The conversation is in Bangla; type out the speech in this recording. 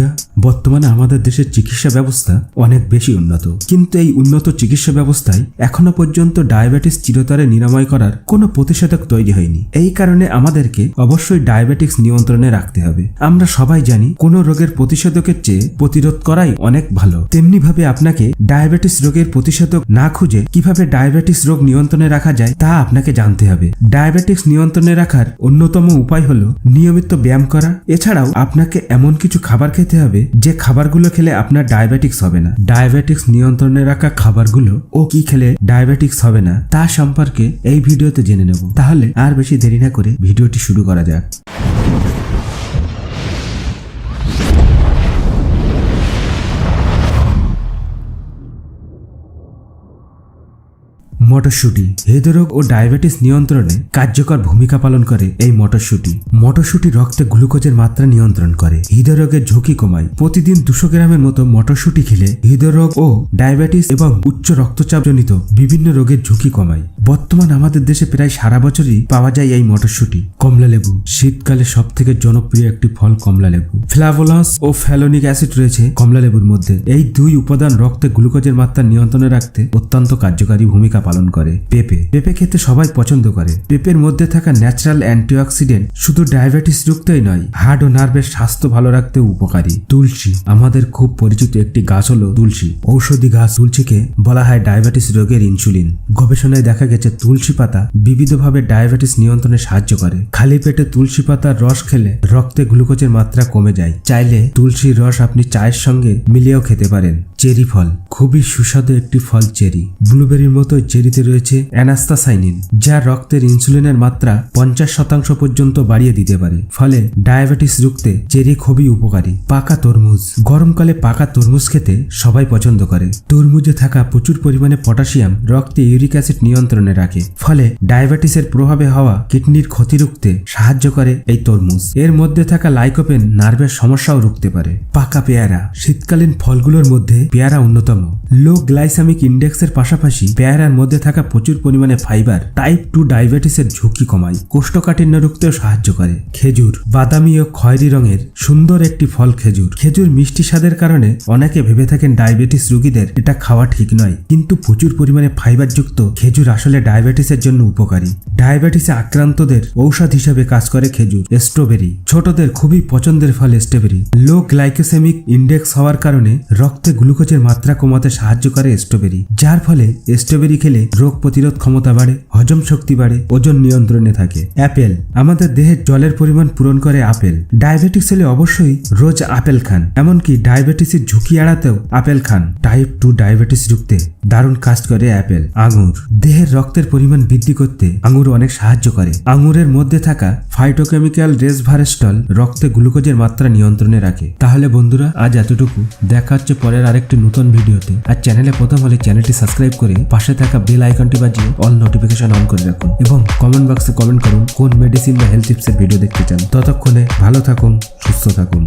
বন্ধুরা বর্তমানে আমাদের দেশের চিকিৎসা ব্যবস্থা অনেক বেশি উন্নত। কিন্তু এই উন্নত চিকিৎসা ব্যবস্থায় এখনও পর্যন্ত ডায়াবেটিস চিরতরে নিরাময় করার কোনো প্রতিষেধক তৈরি হয়নি। এই কারণে আমাদেরকে অবশ্যই ডায়াবেটিক্স নিয়ন্ত্রণে রাখতে হবে। আমরা সবাই জানি, কোনো রোগের প্রতিষেধকের চেয়ে প্রতিরোধ করাই অনেক ভালো। তেমনি ভাবে আপনাকে ডায়াবেটিস রোগের প্রতিষেধক না খুঁজে কীভাবে ডায়াবেটিস রোগ নিয়ন্ত্রণে রাখা যায় তা আপনাকে জানতে হবে। ডায়াবেটিস নিয়ন্ত্রণে রাখার অন্যতম উপায় হলো নিয়মিত ব্যায়াম করা। এছাড়াও আপনাকে এমন কিছু খাবার খেতে হবে যে খাবারগুলো খেলে আপনার ডায়াবেটিক্স হবে না ডায়াবেটিক্স নিয়ন্ত্রণে রাখা খাবারগুলো ও কি খেলে ডায়াবেটিক্স হবে না, তা সম্পর্কে এই ভিডিওতে জেনে নেব। তাহলে আর বেশি দেরি না করে ভিডিওটি শুরু করা যাক। মটরশুঁটি। হৃদরোগ ও ডায়াবেটিস নিয়ন্ত্রণে কার্যকর ভূমিকা পালন করে এই মটরশুঁটি। মটরশুঁটি রক্তে গ্লুকোজের মাত্রা নিয়ন্ত্রণ করে। হৃদরোগের ঝুঁকি কমায়। প্রতিদিন দুশো গ্রামের মতো মটরশুঁটি খেলে হৃদরোগ ও ডায়াবেটিস এবং উচ্চ রক্তচাপজনিত বিভিন্ন রোগের ঝুঁকি কমায়। বর্তমান আমাদের দেশে প্রায় সারা বছরই পাওয়া যায় এই মটরশুঁটি। কমলা লেবু। শীতকালে সব থেকে জনপ্রিয় একটি ফল কমলা লেবু। ফ্লাভোলাস ও ফ্যালোনিক অ্যাসিড রয়েছে কমলা লেবুর মধ্যে। এই দুই উপাদান রক্তে গ্লুকোজের মাত্রা নিয়ন্ত্রণে রাখতে অত্যন্ত কার্যকারী ভূমিকা পালন করে পেঁপে। পেঁপে খেতে সবাই পছন্দ করে। পেঁপের মধ্যে থাকা ন্যাচারাল অ্যান্টিঅক্সিডেন্ট শুধু ডায়াবেটিস রুখতেই নয় হার্ট ও নার্ভের স্বাস্থ্য ভালো রাখতেও উপকারী। তুলসী। আমাদের খুব পরিচিত একটি গাছ হলো তুলসী। ঔষধি গাছ তুলসীকে বলা হয় ডায়াবেটিস রোগের ইনসুলিন গবেষণায় দেখা গেছে তুলসী পাতা বিবিধভাবে ডায়াবেটিস নিয়ন্ত্রণে সাহায্য করে। খালি পেটে তুলসী পাতার রস খেলে রক্তে গ্লুকোজের মাত্রা কমে যায়। চাইলে তুলসীর রস আপনি চায়ের সঙ্গে মিলিয়েও খেতে পারেন। চেরি ফল। খুবই সুস্বাদু একটি ফল চেরি। ব্লুবেরির মতো চেরিতে রয়েছে অ্যানাস্তাসাইনিন, যা রক্তের ইনসুলিনের মাত্রা পঞ্চাশ শতাংশ পর্যন্ত বাড়িয়ে দিতে পারে। ফলে ডায়াবেটিস রুখতে চেরি খুবই উপকারী। পাকা তরমুজ, গরমকালে পাকা তরমুজ খেতে সবাই পছন্দ করে। তরমুজে থাকা প্রচুর পরিমাণে পটাশিয়াম রক্তে ইউরিক অ্যাসিড নিয়ন্ত্রণে রাখে। ফলে ডায়াবেটিসের প্রভাবে হওয়া কিডনির ক্ষতি রুখতে সাহায্য করে এই তরমুজ। এর মধ্যে থাকা লাইকোপেন, নার্ভের সমস্যাও রুখতে পারে। পাকা পেয়ারা, শীতকালীন ফলগুলোর মধ্যে পেয়ারা অন্যতম। লো গ্লাইসামিক ইন্ডেক্সের পাশাপাশি পেয়ারার মধ্যে থাকা প্রচুর পরিমাণে ফাইবার টাইপ টু ডায়াবেটিসের ঝুঁকি কমায়। কোষ্ঠকাঠিন্য রুখতেও সাহায্য করে। খেজুর, বাদামি ও খয়েরি রঙের সুন্দর একটি ফল খেজুর। খেজুর মিষ্টি স্বাদের কারণে অনেকে ভেবে থাকেন ডায়াবেটিস রোগীদের এটা খাওয়া ঠিক নয়। কিন্তু প্রচুর পরিমাণে ফাইবারযুক্ত খেজুর আসলে ডায়াবেটিসের জন্য উপকারী। ডায়াবেটিসে আক্রান্তদের ঔষধ হিসেবে কাজ করে খেজুর স্ট্রবেরি ছোটদের খুবই পছন্দের ফল স্ট্রবেরি লো গ্লাইকোসেমিক ইন্ডেক্স হওয়ার কারণে রক্তে গ্লুকোজের মাত্রা কমাতে সাহায্য করে স্ট্রবেরি, যার ফলে স্ট্রবেরি খেলে রোগ প্রতিরোধ ক্ষমতা বাড়ে, হজম শক্তি বাড়ে, ওজন নিয়ন্ত্রণে থাকে। অ্যাপেল, আমাদের দেহের জলের পরিমাণ পূরণ করে আপেল। ডায়াবেটিস হলে অবশ্যই রোজ আপেল খান, এমনকি ডায়াবেটিসের ঝুঁকি এড়াতেও আপেল খান। টাইপ টু ডায়াবেটিস রুখতে দারুণ কাজ করে অ্যাপেল। আঙুর, দেহের রক্তের পরিমাণ বৃদ্ধি করতে আঙুর অনেক সাহায্য করে। আঙুরের মধ্যে থাকা ফাইটোকেমিক্যাল রেসভারেস্টল রক্তে গ্লুকোজের মাত্রা নিয়ন্ত্রণে রাখে। তাহলে বন্ধুরা, আজ এতটুকু। দেখা হচ্ছে পরের আরেকটি নতুন ভিডিওতে। আর চ্যানেলে প্রথম হলে চ্যানেলটি সাবস্ক্রাইব করে পাশে থাকা বেল আইকনটি বাজিয়ে অল নোটিফিকেশন অন করে রাখুন এবং কমেন্ট বক্সে কমেন্ট করুন কোন মেডিসিন বা হেলথ টিপসের ভিডিও দেখতে চান। ততক্ষণে ভালো থাকুন, সুস্থ থাকুন।